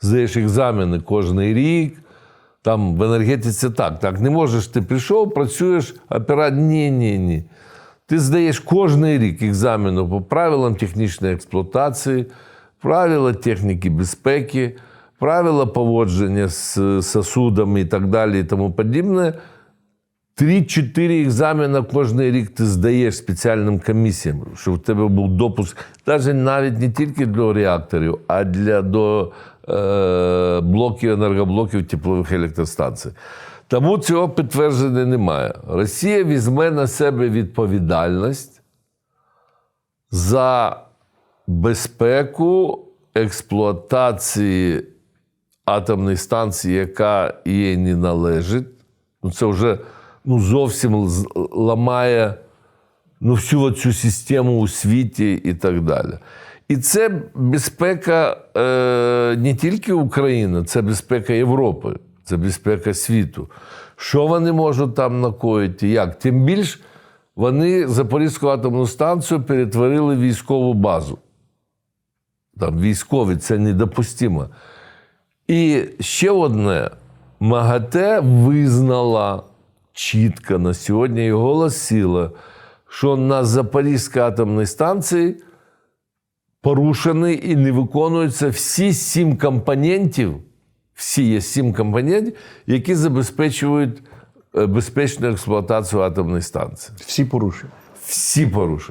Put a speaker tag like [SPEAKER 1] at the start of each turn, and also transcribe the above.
[SPEAKER 1] здаєш екзамени кожен рік. Там в енергетиці так. Так не можеш, ти прийшов, працюєш, оператор. Ні, ні, ні. Ти здаєш кожен рік екзамену по правилам технічної експлуатації, правила техніки безпеки, правила поводження з сосудами і так далі, і тому подібне. Три-чотири екзамени кожен рік ти здаєш спеціальним комісіям, щоб в тебе був допуск, навіть навіть не тільки для реакторів, а для до блоків, енергоблоків теплових електростанцій. Тому цього підтвердження немає. Росія візьме на себе відповідальність за безпеку експлуатації атомної станції, яка їй не належить. Ну, це вже ну, зовсім ламає ну, всю цю систему у світі і так далі. І це безпека е, не тільки України, це безпека Європи, це безпека світу. Що вони можуть там накоїти? Як? Тим більш вони Запорізьку атомну станцію перетворили в військову базу. Там військові це недопустимо. І ще одне: МАГАТЕ визнала чітко на сьогодні і оголосила, що на Запорізькій атомній станції порушені і не виконуються всі сім компонентів, всі є сім компонентів, які забезпечують е, безпечну експлуатацію атомної станції.
[SPEAKER 2] Всі порушення.
[SPEAKER 1] Всі порушені.